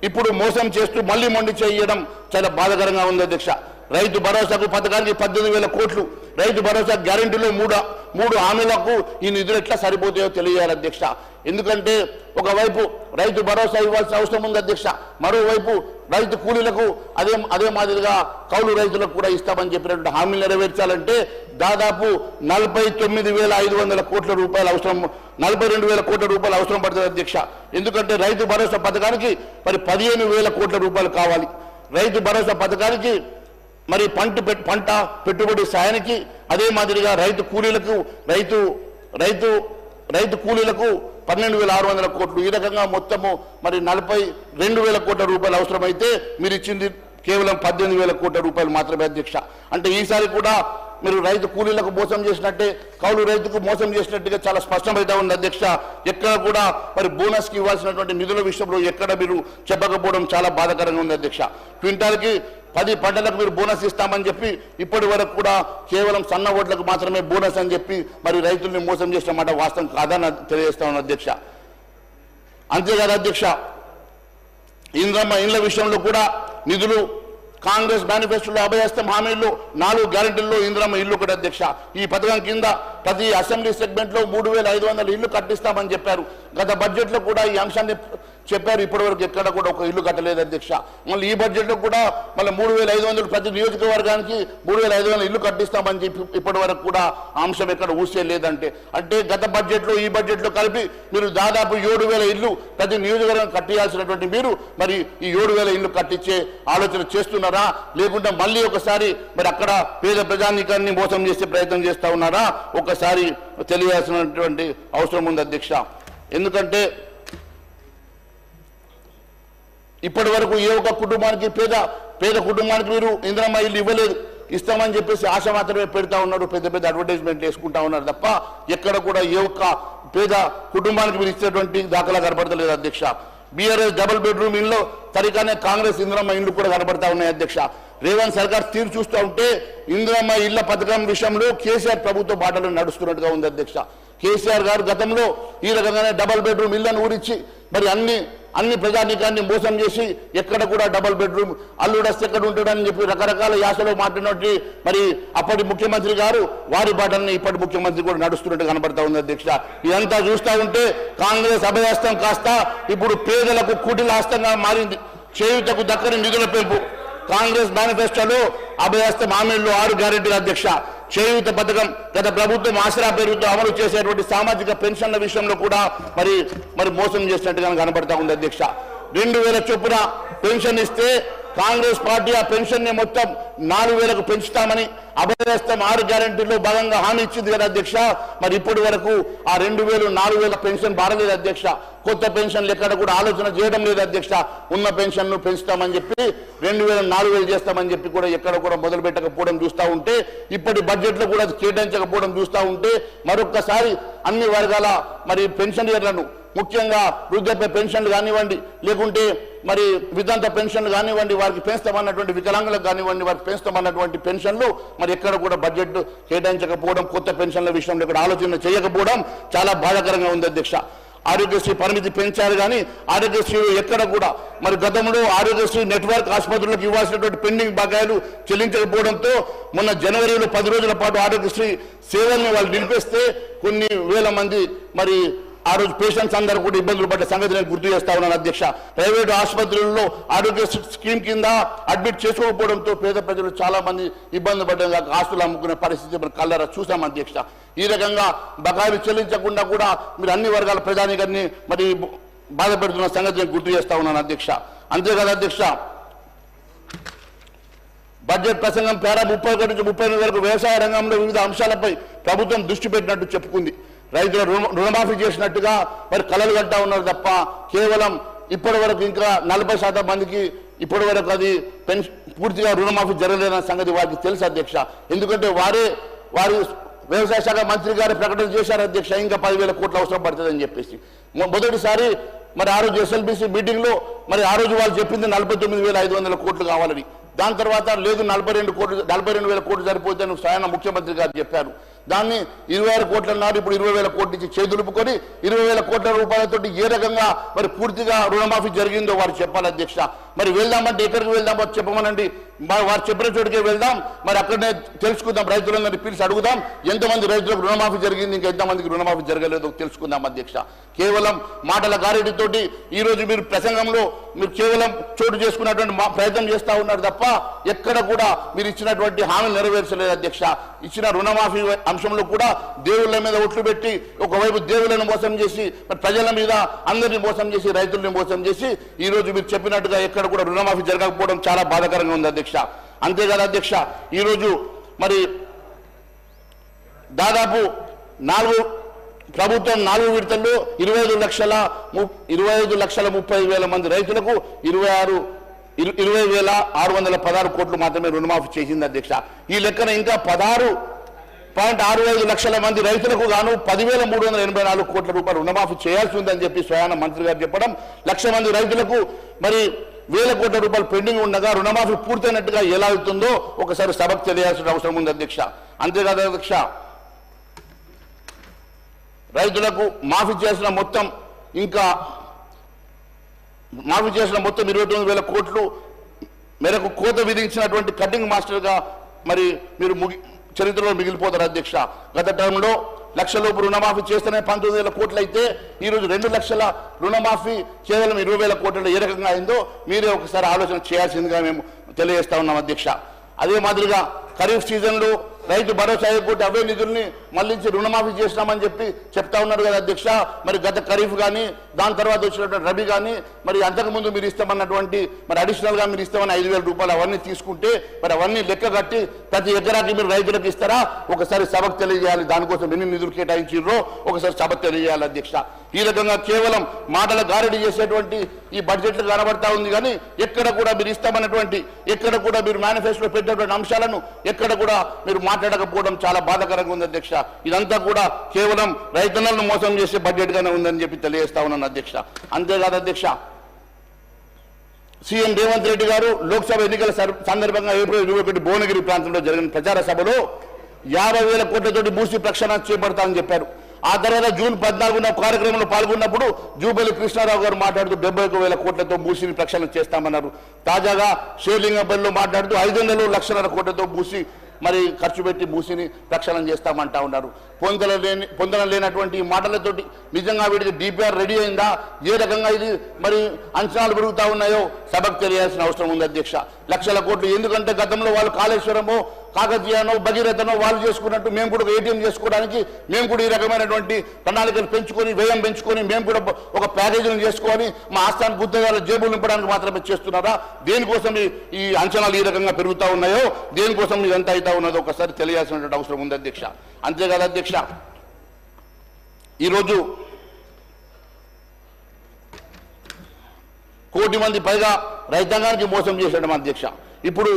ఇప్పుడు మోసం చేస్తూ మళ్ళీ మొండి చేయడం చాలా బాధాకరంగా ఉంది అధ్యక్ష. రైతు భరోసాకు పథకానికి పద్దెనిమిది వేల కోట్లు రైతు భరోసా గ్యారంటీలో మూడు మూడు హామీలకు ఈ నిధులు ఎట్లా సరిపోతాయో తెలియాలి అధ్యక్ష. ఎందుకంటే ఒకవైపు రైతు భరోసా ఇవ్వాల్సిన అవసరం ఉంది అధ్యక్ష. మరోవైపు రైతు కూలీలకు అదే అదే మాదిరిగా కౌలు రైతులకు కూడా ఇస్తామని చెప్పినటువంటి హామీలు నెరవేర్చాలంటే దాదాపు నలభై తొమ్మిది వేల ఐదు వందల కోట్ల రూపాయలు అవసరం నలభై రెండు వేల కోట్ల రూపాయలు అవసరం పడుతుంది అధ్యక్ష. ఎందుకంటే రైతు భరోసా పథకానికి మరి పదిహేను వేల కోట్ల రూపాయలు కావాలి. రైతు భరోసా పథకానికి మరి పంట పంట పెట్టుబడి సాయానికి అదే మాదిరిగా రైతు కూలీలకు రైతు రైతు రైతు కూలీలకు పన్నెండు వేల ఆరు వందల కోట్లు. ఈ రకంగా మొత్తము మరి నలభై రెండు వేల కోట్ల రూపాయలు అవసరమైతే మీరు ఇచ్చింది కేవలం పద్దెనిమిది వేల కోట్ల రూపాయలు మాత్రమే అధ్యక్ష. అంటే ఈసారి కూడా మీరు రైతు కూలీలకు మోసం చేసినట్టే కౌలు రైతుకు మోసం చేసినట్టుగా చాలా స్పష్టమైతే ఉంది అధ్యక్ష. ఎక్కడ కూడా మరి బోనస్కి ఇవ్వాల్సినటువంటి నిధుల విషయంలో ఎక్కడ మీరు చెప్పకపోవడం చాలా బాధాకరంగా ఉంది అధ్యక్ష. క్వింటాల్కి పది పంటలకు మీరు బోనస్ ఇస్తామని చెప్పి ఇప్పటి వరకు కూడా కేవలం సన్న ఓట్లకు మాత్రమే బోనస్ అని చెప్పి మరి రైతుల్ని మోసం చేసిన మాట వాస్తవం కాదని తెలియజేస్తామని అధ్యక్ష. అంతేకాదు అధ్యక్ష ఇంద్రమ్మ ఇండ్ల విషయంలో కూడా నిధులు కాంగ్రెస్ మేనిఫెస్టోలో అభయస్తం హామీల్లో నాలుగు గ్యారెంటీల్లో ఇంద్రమ్మ ఇల్లు కూడా అధ్యక్ష. ఈ పథకం కింద ప్రతి అసెంబ్లీ సెగ్మెంట్లో మూడు వేల ఐదు వందల ఇల్లు కట్టిస్తామని చెప్పారు. గత బడ్జెట్లో కూడా ఈ అంశాన్ని చెప్పారు ఇప్పటివరకు ఎక్కడ కూడా ఒక ఇల్లు కట్టలేదు అధ్యక్ష మళ్ళీ ఈ బడ్జెట్లో కూడా మళ్ళీ మూడు వేల ఐదు వందలు ప్రతి నియోజకవర్గానికి మూడు వేల ఐదు వందలు ఇల్లు కట్టిస్తామని చెప్పి ఇప్పటి వరకు కూడా అంశం ఎక్కడ ఊసే లేదంటే. అంటే గత బడ్జెట్లో ఈ బడ్జెట్లో కలిపి మీరు దాదాపు ఏడు వేల ఇల్లు ప్రతి నియోజకవర్గం కట్టియాల్సినటువంటి మీరు మరి ఈ ఏడు వేల ఇల్లు కట్టించే ఆలోచన చేస్తున్నారా? లేకుంటే మళ్ళీ ఒకసారి మరి అక్కడ పేద ప్రజానీకాన్ని మోసం చేసే ప్రయత్నం చేస్తా ఉన్నారా? ఒకసారి తెలియాల్సినటువంటి అవసరం ఉంది అధ్యక్ష ఎందుకంటే ఇప్పటి వరకు ఏ ఒక్క కుటుంబానికి పేద పేద కుటుంబానికి మీరు ఇంద్రమ్మ ఇల్లు ఇవ్వలేదు. ఇస్తామని చెప్పేసి ఆశ మాత్రమే పెడతా ఉన్నారు పెద్ద పెద్ద అడ్వర్టైజ్మెంట్ వేసుకుంటా ఉన్నారు తప్ప ఎక్కడ కూడా ఏ ఒక్క పేద కుటుంబానికి మీరు ఇచ్చేటువంటి దాఖలా కనపడతలేదు అధ్యక్ష. బీఆర్ఎస్ డబుల్ బెడ్రూమ్ ఇల్లు తరికానే కాంగ్రెస్ ఇంద్రమ్మ ఇల్లు కూడా కనబడతా ఉన్నాయి అధ్యక్ష. రేవంత్ సర్కార్ తీరు చూస్తూ ఉంటే ఇంద్రమ్మ ఇళ్ళ పథకం విషయంలో కేసీఆర్ ప్రభుత్వ బాటలు నడుస్తున్నట్టుగా ఉంది అధ్యక్ష. కేసీఆర్ గారు గతంలో ఈ రకంగానే డబల్ బెడ్రూమ్ ఇళ్ళను ఊరించి మరి అన్ని అన్ని ప్రజానీకాన్ని మోసం చేసి ఎక్కడ కూడా డబల్ బెడ్రూమ్ అల్లుడస్తే ఎక్కడ ఉంటాడని చెప్పి రకరకాల యాసలో మాట్లాడినట్టు మరి అప్పటి ముఖ్యమంత్రి గారు వారి బాటల్ని ఇప్పటి ముఖ్యమంత్రి కూడా నడుస్తున్నట్టు కనబడతా ఉంది అధ్యక్ష. ఇదంతా చూస్తా ఉంటే కాంగ్రెస్ అభయహస్తం కాస్త ఇప్పుడు పేదలకు కుటిల హస్తంగా మారింది. చేయుటకు దక్కని నిధుల పెంపు. కాంగ్రెస్ మేనిఫెస్టోలో అభయస్త హామీల్లో ఆరు గ్యారెంటీల అధ్యక్ష చేయూత పథకం గత ప్రభుత్వం ఆసరా పేరుతో అమలు చేసేటువంటి సామాజిక పెన్షన్ల విషయంలో కూడా మరి మరి మోసం చేసినట్టుగా కనబడతా ఉంది అధ్యక్ష. రెండు వేల చొప్పున పెన్షన్ ఇస్తే కాంగ్రెస్ పార్టీ ఆ పెన్షన్ని మొత్తం నాలుగు వేలకు పెంచుతామని అభయస్తం ఆరు గ్యారంటీలో భాగంగా హామీ ఇచ్చింది కదా అధ్యక్ష. మరి ఇప్పటి వరకు ఆ రెండు వేలు నాలుగు వేల పెన్షన్ బారలేదు అధ్యక్ష. కొత్త పెన్షన్లు ఎక్కడ కూడా ఆలోచన చేయడం లేదు అధ్యక్ష. ఉన్న పెన్షన్ను పెంచుతామని చెప్పి రెండు వేల నాలుగు వేలు చేస్తామని చెప్పి కూడా ఎక్కడ కూడా మొదలు పెట్టకపోవడం చూస్తూ ఉంటే ఇప్పటి బడ్జెట్లో కూడా కేటాయించకపోవడం చూస్తూ ఉంటే మరొక్కసారి అన్ని వర్గాల మరి పెన్షనర్లను ముఖ్యంగా వృద్ధాప్య పెన్షన్లు కానివ్వండి లేకుంటే మరి వితంత పెన్షన్లు కానివ్వండి వారికి పెంచుతామన్నటువంటి వికలాంగులకు కానివ్వండి వారికి పెంచుతామన్నటువంటి పెన్షన్లు మరి ఎక్కడ కూడా బడ్జెట్ కేటాయించకపోవడం కొత్త పెన్షన్ల విషయంలో ఇక్కడ ఆలోచన చేయకపోవడం చాలా బాధాకరంగా ఉంది అధ్యక్ష. ఆరోగ్యశ్రీ పరిమితి పెంచారు కానీ ఆరోగ్యశ్రీ ఎక్కడ కూడా మరి గతంలో ఆరోగ్యశ్రీ నెట్వర్క్ ఆసుపత్రులకు ఇవ్వాల్సినటువంటి పెండింగ్ బకాయిలు చెల్లించకపోవడంతో మొన్న జనవరిలో పది రోజుల పాటు ఆరోగ్యశ్రీ సేవల్ని వాళ్ళు నిలిపేస్తే కొన్ని వేల మంది మరి ఆ రోజు పేషెంట్స్ అందరూ కూడా ఇబ్బందులు పడ్డ సంగతి నేను గుర్తు చేస్తా ఉన్నాను అధ్యక్ష. ప్రైవేటు ఆసుపత్రుల్లో ఆరోగ్య స్కీమ్ కింద అడ్మిట్ చేసుకోకపోవడంతో పేద ప్రజలు చాలా మంది ఇబ్బంది పడ్డ ఆస్తులు అమ్ముకునే పరిస్థితి మనం కళ్ళరా చూసాం అధ్యక్ష. ఈ రకంగా బకాయిలు చెల్లించకుండా కూడా మీరు అన్ని వర్గాల ప్రజానికాన్ని మరి బాధ పెడుతున్న సంగతి నేను గుర్తు చేస్తా ఉన్నాను అధ్యక్ష. అంతేకాదు అధ్యక్ష బడ్జెట్ ప్రసంగం పేరా ముప్పై ఒకటి నుంచి ముప్పై ఎనిమిది వరకు వ్యవసాయ రంగంలో వివిధ అంశాలపై ప్రభుత్వం దృష్టి పెట్టినట్టు చెప్పుకుంది. రైతుల రుణమాఫీ చేసినట్టుగా మరి కలలు గడ్డా ఉన్నారు తప్ప కేవలం ఇప్పటి వరకు ఇంకా నలభై శాతం మందికి ఇప్పటి వరకు అది పెన్షన్ పూర్తిగా రుణమాఫీ జరగలేదన్న సంగతి వారికి తెలుసు అధ్యక్ష. ఎందుకంటే వారే వారి వ్యవసాయ శాఖ మంత్రి గారు ప్రకటన చేశారు అధ్యక్ష ఇంకా పదివేల కోట్లు అవసరం పడుతుందని చెప్పేసి. మొదటిసారి మరి ఆ రోజు ఎస్ఎల్బిసి మీటింగ్లో మరి ఆ రోజు వాళ్ళు చెప్పింది నలభై తొమ్మిది వేల ఐదు వందల కోట్లు కావాలని. దాని తర్వాత లేదు నలభై రెండు కోట్లు నలభై రెండు వేల కోట్లు సరిపోతే స్వయాన ముఖ్యమంత్రి గారు చెప్పారు. దాన్ని ఇరవై ఆరు కోట్ల నాడు ఇప్పుడు ఇరవై వేల కోట్ల నుంచి చేదులుపుకొని ఇరవై వేల కోట్ల రూపాయలతో ఏ రకంగా మరి పూర్తిగా రుణమాఫీ జరిగిందో వారు చెప్పాలి అధ్యక్ష. మరి వెళ్దామంటే ఎక్కడికి వెళ్దామో చెప్పమనండి. మరి వారు చెప్పిన చోటుకే వెళ్దాం. మరి అక్కడనే తెలుసుకుందాం రైతులందరినీ పిలిచి అడుగుదాం. ఎంతమంది రైతులకు రుణమాఫీ జరిగింది ఇంకా ఎంతమందికి రుణమాఫీ జరగలేదో తెలుసుకుందాం అధ్యక్ష. కేవలం మాటల గారెడితోటి ఈ రోజు మీరు ప్రసంగంలో మీరు కేవలం చోటు చేసుకున్నటువంటి మా ప్రయత్నం చేస్తా ఉన్నారు తప్ప ఎక్కడ కూడా మీరు ఇచ్చినటువంటి హామీ నెరవేర్చలేదు అధ్యక్ష. ఇచ్చిన రుణమాఫీ అంశంలో కూడా దేవుళ్ళ మీద ఒట్లు పెట్టి ఒకవైపు దేవులను మోసం చేసి ప్రజల మీద అందరినీ మోసం చేసి రైతుల్ని మోసం చేసి ఈ రోజు మీరు చెప్పినట్టుగా ఎక్కడ కూడా రుణమాఫీ జరగకపోవడం చాలా బాధాకరంగా ఉంది అధ్యక్ష. అంతేకాదు అధ్యక్ష ఈ రోజు మరి దాదాపు నాలుగు ప్రభుత్వం నాలుగు విడతల్లో ఇరవై ఐదు లక్షల ఇరవై ఐదు లక్షల ముప్పై వేల మంది రైతులకు ఇరవై ఆరు ఇరు- ఇరవై వేల ఆరు వందల పదహారు కోట్లు మాత్రమే రుణమాఫీ చేసింది అధ్యక్ష. ఈ లెక్కన ఇంకా పదహారు పాయింట్ ఆరు ఐదు లక్షల మంది రైతులకు గాను పదివేల మూడు వందల ఎనభై నాలుగు కోట్ల రూపాయలు రుణమాఫీ చేయాల్సి ఉందని చెప్పి స్వయాన మంత్రి గారు చెప్పడం లక్ష మంది రైతులకు మరి వేల కోట్ల రూపాయలు పెండింగ్ ఉండగా రుణమాఫీ పూర్తయినట్టుగా ఎలా అవుతుందో ఒకసారి సభకు తెలియాల్సిన అవసరం ఉంది అధ్యక్ష. అంతేకాదు అధ్యక్ష రైతులకు మాఫీ చేసిన మొత్తం ఇంకా మాఫీ చేసిన మొత్తం ఇరవై తొమ్మిది వేల కోట్లు మేరకు కోత విధించినటువంటి కటింగ్ మాస్టర్గా మరి మీరు ముగి చరిత్రలో మిగిలిపోతారు అధ్యక్ష. గత టర్మ్లో లక్షలోపు రుణమాఫీ చేస్తేనే పంతొమ్మిది వేల కోట్లు అయితే ఈరోజు రెండు లక్షల రుణమాఫీ కేవలం ఇరవై వేల కోట్లలో ఏ రకంగా అయిందో మీరే ఒకసారి ఆలోచన చేయాల్సిందిగా మేము తెలియజేస్తా ఉన్నాం అధ్యక్ష. అదే మాదిరిగా ఖరీఫ్ సీజన్లో రైతు భరోసా కోటి అవే నిధుల్ని మళ్ళించి రుణమాఫీ చేసినామని చెప్పి చెప్తా ఉన్నారు కదా అధ్యక్ష. మరి గత ఖరీఫ్ కానీ దాని తర్వాత వచ్చినటువంటి రబీ కానీ మరి అంతకుముందు మీరు ఇస్తామన్నటువంటి మరి అడిషనల్గా మీరు ఇస్తామని ఐదు వేల రూపాయలు అవన్నీ తీసుకుంటే మరి అవన్నీ లెక్క కట్టి ప్రతి ఎకరాకి మీరు రైతులకు ఇస్తారా? ఒకసారి సభకు తెలియజేయాలి. దానికోసం ఎన్ని నిధులు కేటాయించారో ఒకసారి సభకు తెలియజేయాలి అధ్యక్ష. ఈ రకంగా కేవలం మాటల గారడి చేసేటువంటి ఈ బడ్జెట్లు కనబడతా ఉంది కానీ ఎక్కడ కూడా మీరు ఇస్తామన్నటువంటి ఎక్కడ కూడా మీరు మేనిఫెస్టోలో పెట్టినటువంటి అంశాలను ఎక్కడ కూడా మీరు మాట్లాడకపోవడం చాలా బాధాకరంగా ఉంది అధ్యక్ష. ఇదంతా కూడా కేవలం రైతన్నలను మోసం చేసే బడ్జెట్గానే ఉందని చెప్పి తెలియజేస్తా ఉన్నాను అధ్యక్ష. అంతేకాదు అధ్యక్ష సీఎం రేవంత్ రెడ్డి గారు లోక్సభ ఎన్నికల సందర్భంగా ఏప్రిల్ ఇరవై ఒకటి భువనగిరి ప్రాంతంలో జరిగిన ప్రచార సభలో యాభై వేల కోట్లతోటి భూసి ప్రక్షాళన చేపడతామని చెప్పారు. ఆ తర్వాత జూన్ పద్నాలుగున కార్యక్రమంలో పాల్గొన్నప్పుడు జూబలి కృష్ణారావు గారు మాట్లాడుతూ డెబ్బై ఒక వేల కోట్లతో భూసిని ప్రక్షాళన చేస్తామన్నారు. తాజాగా షేర్లింగంపల్లిలో మాట్లాడుతూ ఐదు వందలు లక్షన్నర కోట్లతో భూసి మరి ఖర్చు పెట్టి మూసిని ప్రక్షాళన చేస్తామంటా ఉన్నారు. పొందల లేని పొందడం లేనటువంటి ఈ మాటలతోటి నిజంగా వీటికి డిపిఆర్ రెడీ అయిందా? ఏ రకంగా ఇది మరి అంచనాలు పెరుగుతా ఉన్నాయో సభకు తెలియాల్సిన అవసరం ఉంది అధ్యక్ష. లక్షల కోట్లు ఎందుకంటే గతంలో వాళ్ళు కాళేశ్వరమో కాకతీయనో భగీరథనో వాళ్ళు చేసుకున్నట్టు మేము కూడా ఏటీఎం చేసుకోవడానికి మేము కూడా ఈ రకమైనటువంటి ప్రణాళికలు పెంచుకొని వ్యయం పెంచుకొని మేము కూడా ఒక ప్యాకేజీని చేసుకొని మా ఆస్థాన గుత్తగాల జేబులు నింపడానికి మాత్రమే చేస్తున్నారా? దేనికోసం ఈ- అంచనాలు ఈ రకంగా పెరుగుతూ ఉన్నాయో దేనికోసం ఇదంతా అవుతా ఉన్నదో ఒకసారి తెలియాల్సినటువంటి అవసరం ఉంది అధ్యక్ష. అంతేకాదు అధ్యక్ష ఈరోజు కోటి మంది పైగా రైతాంగానికి మోసం చేశాడు మా అధ్యక్ష. ఇప్పుడు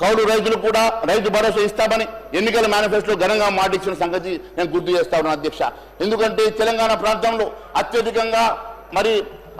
కౌలు రైతులు కూడా రైతు భరోసా ఇస్తామని ఎన్నికల మేనిఫెస్టో ఘనంగా మాటిచ్చిన సంగతి నేను గుర్తు చేస్తా ఉన్నాను అధ్యక్ష. ఎందుకంటే తెలంగాణ ప్రాంతంలో అత్యధికంగా మరి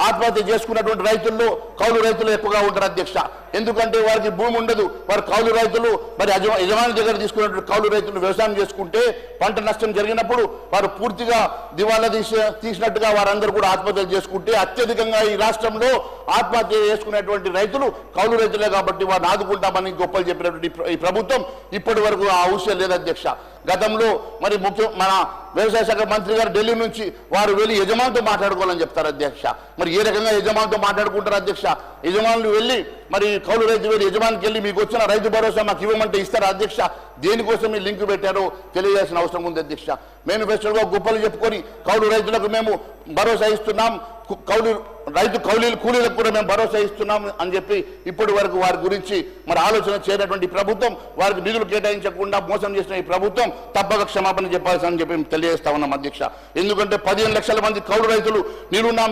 ఆత్మహత్య చేసుకున్నటువంటి రైతుల్లో కౌలు రైతులు ఎక్కువగా ఉంటారు అధ్యక్ష. ఎందుకంటే వారికి భూమి ఉండదు. వారు కౌలు రైతులు మరి యజమా యజమాని దగ్గర తీసుకున్నటువంటి కౌలు రైతులు వ్యవసాయం చేసుకుంటే పంట నష్టం జరిగినప్పుడు వారు పూర్తిగా దివాలా తీసి తీసినట్టుగా వారందరూ కూడా ఆత్మహత్యలు చేసుకుంటే అత్యధికంగా ఈ రాష్ట్రంలో ఆత్మహత్య చేసుకునేటువంటి రైతులు కౌలు రైతులే కాబట్టి వారిని ఆదుకుంటామని గొప్పలు చెప్పినటువంటి ఈ ఈ ప్రభుత్వం ఇప్పటి వరకు ఆ అవసరం లేదు అధ్యక్ష. గతంలో మరి ముఖ్య మన వ్యవసాయ శాఖ మంత్రి గారు ఢిల్లీ నుంచి వారు వెళ్ళి యజమానితో మాట్లాడుకోవాలని చెప్తారు అధ్యక్ష. మరి ఏ రకంగా యజమానితో మాట్లాడుకుంటారు అధ్యక్ష? యజమానులు వెళ్ళి మరి కౌలు రైతు వెళ్ళి యజమానికి వెళ్ళి మీకు వచ్చిన రైతు భరోసా మాకు ఇవ్వమంటే ఇస్తారా అధ్యక్ష? దేనికోసం మీ లింక్ పెట్టారో తెలియజేసిన అవసరం ఉంది అధ్యక్ష. మేనిఫెస్టోలో గొప్పలు చెప్పుకొని కౌలు రైతులకు మేము భరోసా ఇస్తున్నాం. కౌలీలు కౌలు రైతు కౌలీలు కూలీలకు కూడా మేము భరోసా ఇస్తున్నాం అని చెప్పి ఇప్పటి వరకు వారి గురించి మరి ఆలోచన చేయనటువంటి ప్రభుత్వం వారికి నిధులు కేటాయించకుండా మోసం చేసిన ఈ ప్రభుత్వం తప్పక క్షమాపణ చెప్పాల్సి అని చెప్పి తెలియజేస్తా ఉన్నాం అధ్యక్ష. ఎందుకంటే పదిహేను లక్షల మంది కౌలు రైతులు నిలున్నా